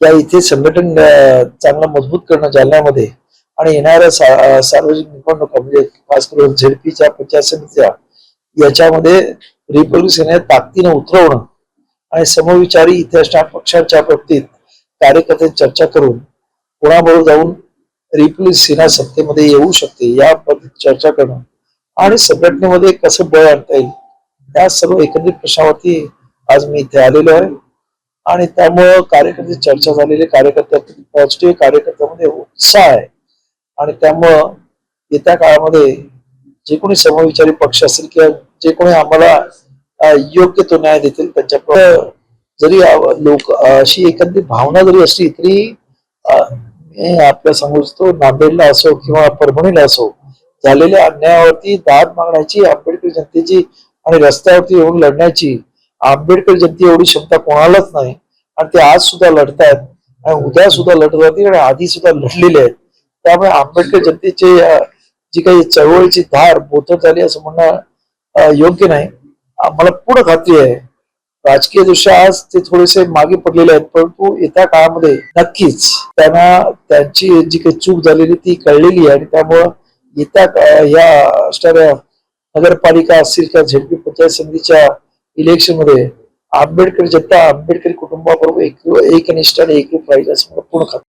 या इथे संघटन चांगलं मजबूत करणं जालन्यामध्ये आणि येणाऱ्या सा- सार्वजनिक निवडणुका म्हणजे खास करून झेडपीच्या पंचायत समितीच्या याच्यामध्ये रिपब्लिक सेनेत ताकदीनं उतरवणं आणि समविचारी इथे असणाऱ्या पक्षांच्या बाबतीत कार्यकर्ते चर्चा करून कोणाबरोबर जाऊन रिपब्लिक सेना सत्तेमध्ये येऊ शकते या चर्चा करणं आणि संघटनेमध्ये कसं बळ आणता येईल या सर्व एकत्रित प्रश्नावरती आज मी इथे आलेलो आहे. आणि त्यामुळं कार्यकर्ते चर्चा झालेली कार्यकर्त्यातील पॉझिटिव्ह कार्यकर्त्यामध्ये उत्साह आहे. आणि त्यामुळं येत्या काळामध्ये जे कोणी समविचारी पक्ष असतील किंवा जे कोणी आम्हाला योग्य तो न्याय देतील त्यांच्या जरी लोक अशी एखादी भावना जरी असली तरी मी आपल्या सांगू इच्छितो नांदेडला असो किंवा परभणीला असो झालेल्या अन्यायावरती दाद मागण्याची आंबेडकर जनतेची आणि रस्त्यावरती येऊन लढण्याची आंबेडकर जनते एवढी क्षमता कोणालाच नाही. आणि ते आज सुद्धा लढतायत. आणि उद्या सुद्धा लढत राहतील आणि आधी सुद्धा लढलेले आहेत. त्यामुळे आंबेडकर जनतेचे जी काही चळवळीची धार बोथट झाली असं म्हणणं योग्य नाही. मला पूर्ण खात्री आहे. राजकीय दृष्ट्या आज ते थोडेसे मागे पडलेले आहेत परंतु येत्या काळामध्ये नक्कीच त्यांना त्यांची जी काही चूक झालेली ती कळलेली आहे. आणि त्यामुळं येत्या या असणाऱ्या नगरपालिका असतील किंवा झेडपी पंचायत समितीच्या इलेक्शनमध्ये आंबेडकर जनता आंबेडकर कुटुंबाबरोबर एक एकनिष्ठ आणि एकरूप राहील असं मला पूर्ण खात्री